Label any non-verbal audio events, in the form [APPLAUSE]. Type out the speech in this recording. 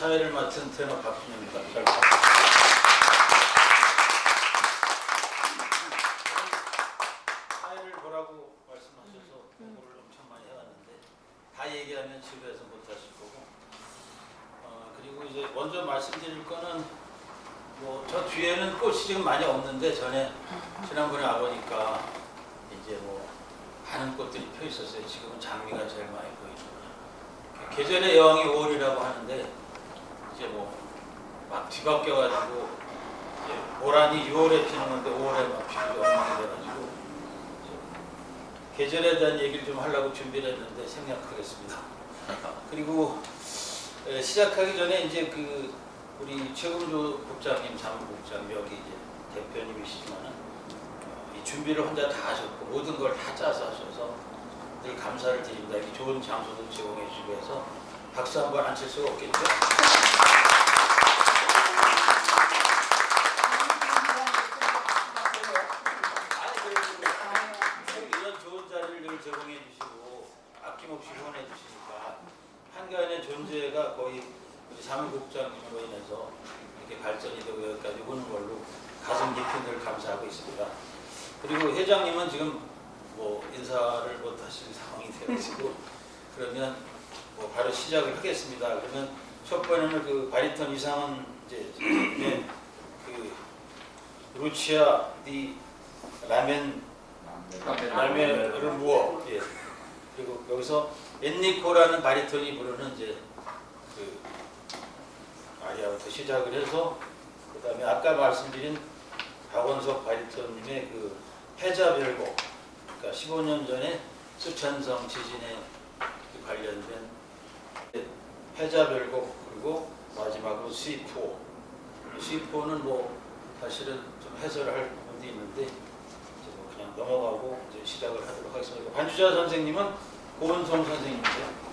사회를 맡은 테너 박준영입니다. 잘 사회를 보라고 말씀하셔서 공부를 엄청 많이 해왔는데 다 얘기하면 집에서 못하실 거고 어, 그리고 이제 먼저 말씀드릴 거는 뭐 저 뒤에는 꽃이 지금 많이 없는데 전에 지난번에 와보니까 이제 뭐 많은 꽃들이 펴 있었어요. 지금은 장미가 제일 많이 보이죠. 계절의 여왕이 5월이라고 하는데 뒤바뀌어가지고 모란이 6월에 피는 건데 5월에 막 피고 엉망이 돼가지고 이제 계절에 대한 얘기를 좀 하려고 준비를 했는데 생략하겠습니다. [LAUGHS] 그리고 에, 시작하기 전에 이제 그 우리 최금조 국장님, 사무국장 여기 이제 대표님이시지만은 어, 이 준비를 혼자 다 하셨고 모든 걸 다 짜서 하셔서 늘 감사를 드립니다. 이렇게 좋은 장소도 제공해 주시고 해서 박수 한 번 안 칠 수가 없겠죠? 아니, 그래도 이런 좋은 자리를 늘 제공해 주시고 아낌없이 후원해 주시니까 한가인의 존재가 거의 우리 사무국장님으로 인해서 이렇게 발전이 되고 여기까지 오는 걸로 가슴 깊이 늘 감사하고 있습니다. 그리고 회장님은 지금 뭐 인사를 못 하실 상황이 되어지고 [LAUGHS] 그러면 뭐 바로 시작을 하겠습니다. 그러면 첫 번에는 그 바리톤 이상은 이제 네, 그 루치아 디 라멘 라멘을 무어 예. 그리고 여기서 엔니코라는 바리톤이 부르는 이제 그 아리아부터 시작을 해서 그다음에 아까 말씀드린 박원석 바리톤님의 그 패자별곡 그러니까 15년 전에 수천성 지진에 그 관련된 패자별곡 그리고 마지막으로 수입포 수입포는 뭐 사실은 좀 해설을 할 부분도 있는데 그냥 넘어가고 이제 시작을 하도록 하겠습니다. 반주자 선생님은 고은성 선생님이죠.